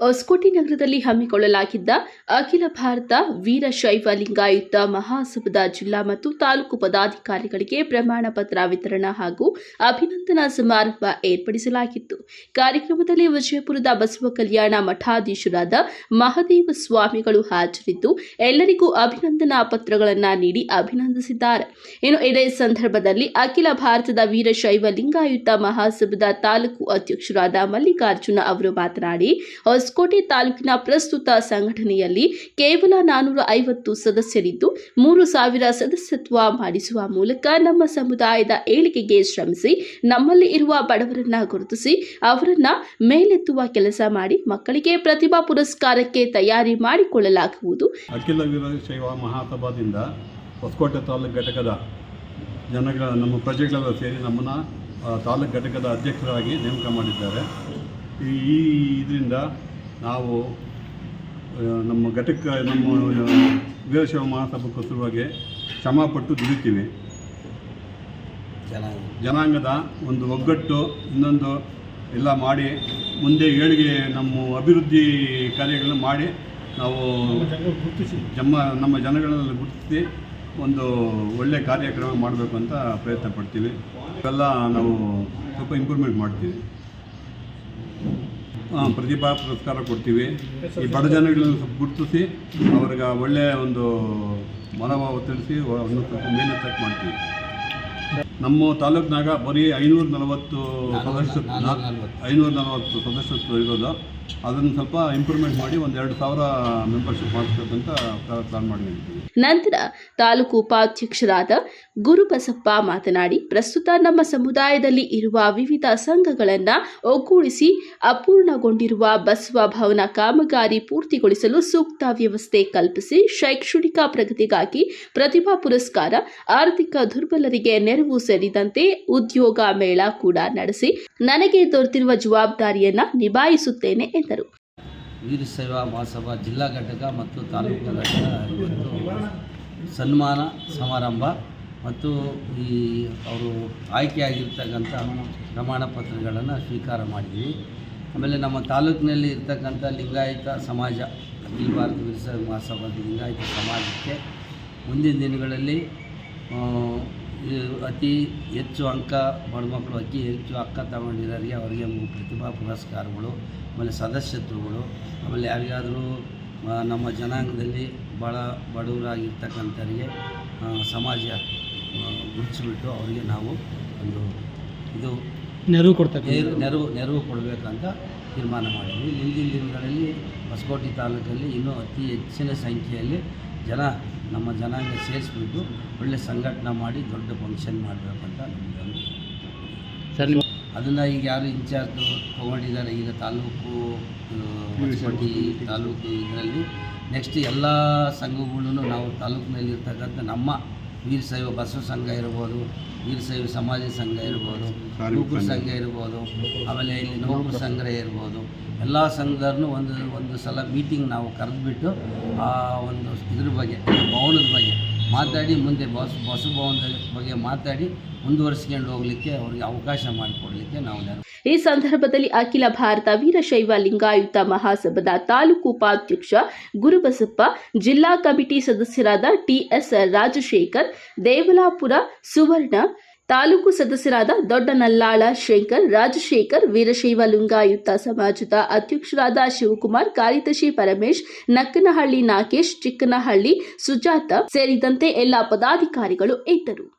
ಹೊಸಕೋಟೆ ನಗರದಲ್ಲಿ ಹಮ್ಮಿಕೊಳ್ಳಲಾಗಿದ್ದ ಅಖಿಲ ಭಾರತ ವೀರಶೈವ ಲಿಂಗಾಯುತ ಮಹಾಸಭದ ಜಿಲ್ಲಾ ಮತ್ತು ತಾಲೂಕು ಪದಾಧಿಕಾರಿಗಳಿಗೆ ಪ್ರಮಾಣ ಪತ್ರ ವಿತರಣಾ ಹಾಗೂ ಅಭಿನಂದನಾ ಸಮಾರಂಭ ಏರ್ಪಡಿಸಲಾಗಿತ್ತು. ಕಾರ್ಯಕ್ರಮದಲ್ಲಿ ವಿಜಯಪುರದ ಬಸವ ಕಲ್ಯಾಣ ಮಠಾಧೀಶರಾದ ಮಹದೇವ ಸ್ವಾಮಿಗಳು ಹಾಜರಿದ್ದು, ಎಲ್ಲರಿಗೂ ಅಭಿನಂದನಾ ಪತ್ರಗಳನ್ನು ನೀಡಿ ಅಭಿನಂದಿಸಿದ್ದಾರೆ. ಇನ್ನು ಇದೇ ಸಂದರ್ಭದಲ್ಲಿ ಅಖಿಲ ಭಾರತದ ವೀರಶೈವ ಲಿಂಗಾಯುತ ಮಹಾಸಭದ ತಾಲೂಕು ಅಧ್ಯಕ್ಷರಾದ ಮಲ್ಲಿಕಾರ್ಜುನ ಅವರು ಮಾತನಾಡಿ ಹೊಸಕೋಟೆ ತಾಲೂಕಿನ ಪ್ರಸ್ತುತ ಸಂಘಟನೆಯಲ್ಲಿ ಕೇವಲ ನಾನೂರ ಐವತ್ತು ಸದಸ್ಯರಿದ್ದು, ಮೂರು ಸಾವಿರ ಸದಸ್ಯತ್ವ ಮಾಡಿಸುವ ಮೂಲಕ ನಮ್ಮ ಸಮುದಾಯದ ಏಳಿಗೆಗೆ ಶ್ರಮಿಸಿ, ನಮ್ಮಲ್ಲಿ ಇರುವ ಬಡವರನ್ನ ಗುರುತಿಸಿ, ಅವರನ್ನ ಮೇಲೆತ್ತುವ ಕೆಲಸ ಮಾಡಿ, ಮಕ್ಕಳಿಗೆ ಪ್ರತಿಭಾ ಪುರಸ್ಕಾರಕ್ಕೆ ತಯಾರಿ ಮಾಡಿಕೊಳ್ಳಲಾಗುವುದು. ಅಖಿಲ ವೀರಶೈವ ಮಹಾಸಭಾದಿಂದ ಹೊಸಕೋಟೆ ತಾಲೂಕು ಘಟಕದ ಜನಗಳ, ನಮ್ಮ ಪ್ರಜೆಗಳೆಲ್ಲ ಸೇರಿ ನಮ್ಮನ್ನು ತಾಲೂಕು ಘಟಕದ ಅಧ್ಯಕ್ಷರಾಗಿ ನೇಮಕ ಮಾಡಿದ್ದಾರೆ. ಈ, ಇದರಿಂದ ನಾವು ನಮ್ಮ ಘಟಕ ನಮ್ಮ ವೀರಶಿವ ಮಹಾಸಭಕ್ಕೋಸ್ಕರವಾಗಿ ಮಹಾಸಭಾಕ್ಕೋಸ್ಕರವಾಗಿ ಶ್ರಮಪಟ್ಟು ದುಡಿತೀವಿ ಜನಾಂಗದ ಒಂದು ಒಗ್ಗಟ್ಟು ಇನ್ನೊಂದು ಎಲ್ಲ ಮಾಡಿ ಮುಂದೆ ಏಳಿಗೆ ನಮ್ಮ ಅಭಿವೃದ್ಧಿ ಕಾರ್ಯಗಳನ್ನು ಮಾಡಿ ನಾವು ಜಮ್ಮ ನಮ್ಮ ಜನಗಳನ್ನು ಗುರುತಿಸಿ ಒಂದು ಒಳ್ಳೆಯ ಕಾರ್ಯಕ್ರಮ ಮಾಡಬೇಕು ಅಂತ ಪ್ರಯತ್ನ ಪಡ್ತೀವಿ. ಇವೆಲ್ಲ ನಾವು ಸ್ವಲ್ಪ ಇಂಪ್ರೂವ್ಮೆಂಟ್ ಮಾಡ್ತೀವಿ. ಪ್ರತಿಭಾ ಪುರಸ್ಕಾರ ಕೊಡ್ತೀವಿ. ಈ ಬಡ ಜನಗಳನ್ನು ಸ್ವಲ್ಪ ಗುರುತಿಸಿ ಅವ್ರಿಗೆ ಒಳ್ಳೆಯ ಒಂದು ಮನೋಭಾವ ತಿಳಿಸಿ ಅವ್ರನ್ನ ಸ್ವಲ್ಪ ಚೆಕ್ ಮಾಡ್ತೀವಿ. ನಮ್ಮ ತಾಲೂಕಿನಾಗ ಬರೀ ಐನೂರ ನಲವತ್ತು ಸದಸ್ಯ ನಾನ್ನೂರ ಐನೂರ ನಲವತ್ತು ಸದಸ್ಯತ್ವ ಇರೋದು. ಅದನ್ನು ಸ್ವಲ್ಪ ಇಂಪ್ರೂವ್ಮೆಂಟ್ ಮಾಡಿ ಒಂದು ಎರಡು ಸಾವಿರ ಮೆಂಬರ್ಶಿಪ್ ಮಾಡಿಸ್ಬೇಕಂತ ಪ್ಲಾನ್ ಮಾಡಿದ್ದೀವಿ. ನಂತರ ತಾಲೂಕು ಉಪಾಧ್ಯಕ್ಷರಾದ ಗುರುಬಸಪ್ಪ ಮಾತನಾಡಿ, ಪ್ರಸ್ತುತ ನಮ್ಮ ಸಮುದಾಯದಲ್ಲಿ ಇರುವ ವಿವಿಧ ಸಂಘಗಳನ್ನು ಒಗ್ಗೂಡಿಸಿ ಅಪೂರ್ಣಗೊಂಡಿರುವ ಬಸವ ಭವನ ಕಾಮಗಾರಿ ಪೂರ್ತಿಗೊಳಿಸಲು ಸೂಕ್ತ ವ್ಯವಸ್ಥೆ ಕಲ್ಪಿಸಿ ಶೈಕ್ಷಣಿಕ ಪ್ರಗತಿಗಾಗಿ ಪ್ರತಿಭಾ ಪುರಸ್ಕಾರ, ಆರ್ಥಿಕ ದುರ್ಬಲರಿಗೆ ನೆರವು ಸೇರಿದಂತೆ ಉದ್ಯೋಗ ಮೇಳ ಕೂಡ ನಡೆಸಿ, ನನಗೆ ದೊರೆತಿರುವ ಜವಾಬ್ದಾರಿಯನ್ನು ನಿಭಾಯಿಸುತ್ತೇನೆ ಎಂದರು. ಸೇವಾ ಮಹಾಸಭಾ ಜಿಲ್ಲಾ ಘಟಕ ಮತ್ತು ತಾಲೂಕು ಘಟಕ ಸನ್ಮಾನ ಸಮಾರಂಭ ಮತ್ತು ಈ ಅವರು ಆಯ್ಕೆಯಾಗಿರ್ತಕ್ಕಂಥ ಪ್ರಮಾಣ ಪತ್ರಗಳನ್ನು ಸ್ವೀಕಾರ ಮಾಡಿದ್ದೀವಿ ಆಮೇಲೆ ನಮ್ಮ ತಾಲೂಕಿನಲ್ಲಿ ಇರ್ತಕ್ಕಂಥ ಲಿಂಗಾಯತ ಸಮಾಜ, ಅಖಿಲ ಭಾರತ ವೀರಶೈವ ಮಹಾಸಭಾ ಲಿಂಗಾಯತ ಸಮಾಜಕ್ಕೆ ಮುಂದಿನ ದಿನಗಳಲ್ಲಿ ಅತಿ ಹೆಚ್ಚು ಅಂಕ ಬಡಮಕ್ಕಳು ಅತಿ ಹೆಚ್ಚು ಅಕ್ಕ ತಗೊಂಡಿರೋರಿಗೆ ಅವರಿಗೆ ಪ್ರತಿಭಾ ಪುರಸ್ಕಾರಗಳು ಆಮೇಲೆ ಸದಸ್ಯತ್ವಗಳು ಆಮೇಲೆ ಯಾರಿಗಾದರೂ ನಮ್ಮ ಜನಾಂಗದಲ್ಲಿ ಭಾಳ ಬಡವರಾಗಿರ್ತಕ್ಕಂಥವ್ರಿಗೆ ಸಮಾಜ ಗುರುತಿಸ್ಬಿಟ್ಟು ಅವರಿಗೆ ನಾವು ಒಂದು ಇದು ನೆರವು ಕೊಡ್ತಕ್ಕ ನೆರವು ನೆರವು ನೆರವು ಕೊಡಬೇಕಂತ ತೀರ್ಮಾನ ಮಾಡಿದ್ವಿ. ಹಿಂದಿನ ದಿನಗಳಲ್ಲಿ ಹೊಸಕೋಟೆ ತಾಲೂಕಲ್ಲಿ ಇನ್ನೂ ಅತಿ ಹೆಚ್ಚಿನ ಸಂಖ್ಯೆಯಲ್ಲಿ ಜನ ನಮ್ಮ ಜನಾಂಗ ಸೇರಿಸ್ಬಿಟ್ಟು ಒಳ್ಳೆ ಸಂಘಟನೆ ಮಾಡಿ ದೊಡ್ಡ ಫಂಕ್ಷನ್ ಮಾಡಬೇಕಂತ ನಮಗೆ ಸರ್ ನೀವು ಅದನ್ನು ಈಗ ಯಾರು ಇನ್ಚಾರ್ಜ್ ತೊಗೊಂಡಿದ್ದಾರೆ ಈಗ ತಾಲೂಕು ಹೊಸಕೋಟೆ ತಾಲೂಕು ಇದರಲ್ಲಿ ನೆಕ್ಸ್ಟ್ ಎಲ್ಲ ಸಂಘಗಳೂ ನಾವು ತಾಲೂಕಿನಲ್ಲಿರ್ತಕ್ಕಂಥ ನಮ್ಮ ವೀರಶೈವ ಬಸವ ಸಂಘ ಇರ್ಬೋದು ವೀರಶೈವ ಸಮಾಜ ಸಂಘ ಇರ್ಬೋದು ನೌಕರ ಸಂಘ. ಇರ್ಬೋದು ಆಮೇಲೆ ಇಲ್ಲಿ ನೌಕರ ಸಂಘ ಇರ್ಬೋದು. ಎಲ್ಲ ಸಂಘದವ್ರನ್ನೂ ಒಂದು ಒಂದು ಸಲ ಮೀಟಿಂಗ್ ನಾವು ಕರೆದುಬಿಟ್ಟು ಆ ಒಂದು ಇದ್ರ ಬಗ್ಗೆ ಭವನದ ಬಗ್ಗೆ. ಮಾತಾಡಿ ಮುಂದೆ ಬಸ್ ಬಸವ ಭವನದ ಬಗ್ಗೆ ಮಾತಾಡಿ ಮುಂದುವರಿಸಿಕೊಂಡು ಹೋಗಲಿಕ್ಕೆ ಅವರಿಗೆ ಅವಕಾಶ ಮಾಡಿಕೊಡ್ಲಿಕ್ಕೆ ನಾವು ಈ ಸಂದರ್ಭದಲ್ಲಿ ಅಖಿಲ ಭಾರತ ವೀರಶೈವ ಲಿಂಗಾಯುತ ಮಹಾಸಭಾದ ತಾಲೂಕು ಉಪಾಧ್ಯಕ್ಷ ಗುರುಬಸಪ್ಪ, ಜಿಲ್ಲಾ ಕಮಿಟಿ ಸದಸ್ಯರಾದ ಟಿಎಸ್ ರಾಜಶೇಖರ್, ದೇವಲಾಪುರ ಸುವರ್ಣ ತಾಲೂಕು ಸದಸ್ಯರಾದ ದೊಡ್ಡನಲ್ಲಾಳ ಶಂಕರ್, ರಾಜಶೇಖರ್, ವೀರಶೈವ ಲಿಂಗಾಯುತ ಸಮಾಜದ ಅಧ್ಯಕ್ಷರಾದ ಶಿವಕುಮಾರ್ ಕಾರಿತಶಿ ಪರಮೇಶ್, ನಕ್ಕನಹಳ್ಳಿ ನಾಗೇಶ್, ಚಿಕ್ಕನಹಳ್ಳಿ ಸುಜಾತ ಸೇರಿದಂತೆ ಎಲ್ಲಾ ಪದಾಧಿಕಾರಿಗಳು ಇದ್ದರು.